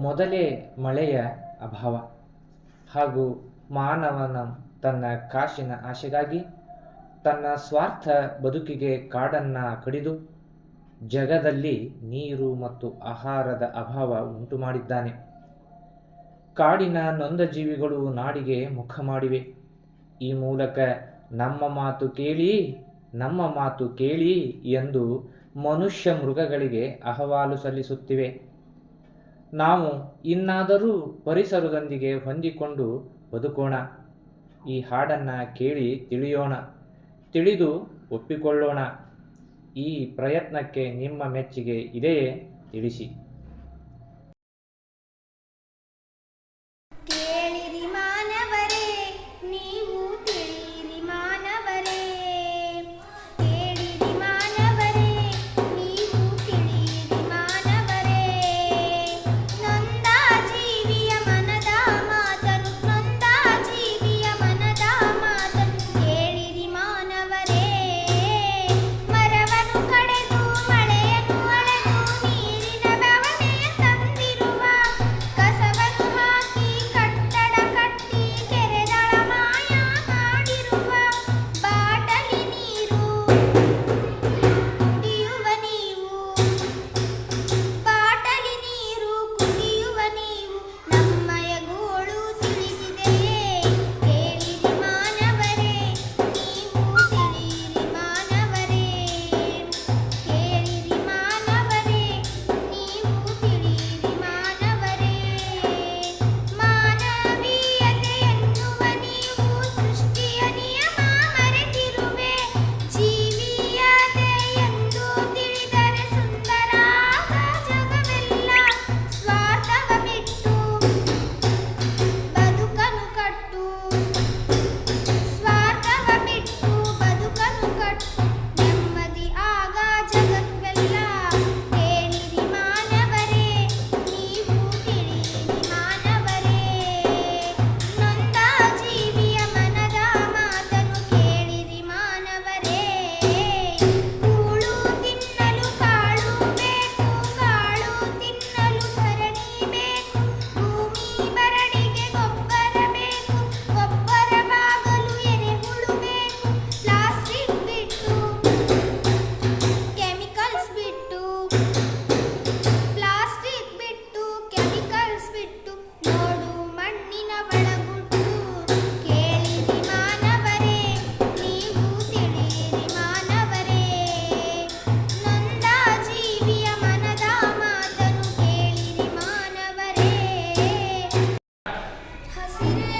ಮೊದಲೇ ಮಳೆಯ ಅಭಾವ ಹಾಗೂ ಮಾನವನ ತನ್ನ ಕಾಶಿನ ಆಶೆಗಾಗಿ ತನ್ನ ಸ್ವಾರ್ಥ ಬದುಕಿಗೆ ಕಾಡನ್ನು ಕಡಿದು ಜಗದಲ್ಲಿ ನೀರು ಮತ್ತು ಆಹಾರದ ಅಭಾವ ಉಂಟು ಮಾಡಿದ್ದಾನೆ. ಕಾಡಿನ ನೊಂದ ಜೀವಿಗಳು ನಾಡಿಗೆ ಮುಖ ಮಾಡಿವೆ. ಈ ಮೂಲಕ ನಮ್ಮ ಮಾತು ಕೇಳಿ, ನಮ್ಮ ಮಾತು ಕೇಳಿ ಎಂದು ಮನುಷ್ಯ ಮೃಗಗಳಿಗೆ ಅಹವಾಲು ಸಲ್ಲಿಸುತ್ತಿವೆ. ನಾವು ಇನ್ನಾದರೂ ಪರಿಸರದೊಂದಿಗೆ ಹೊಂದಿಕೊಂಡು ಬದುಕೋಣ. ಈ ಹಾಡನ್ನು ಕೇಳಿ ತಿಳಿಯೋಣ. ತಿಳಿದು ಒಪ್ಪಿಕೊಳ್ಳೋಣ. ಈ ಪ್ರಯತ್ನಕ್ಕೆ ನಿಮ್ಮ ಮೆಚ್ಚುಗೆ ಇದೆಯೇ ತಿಳಿಸಿ. Thank you.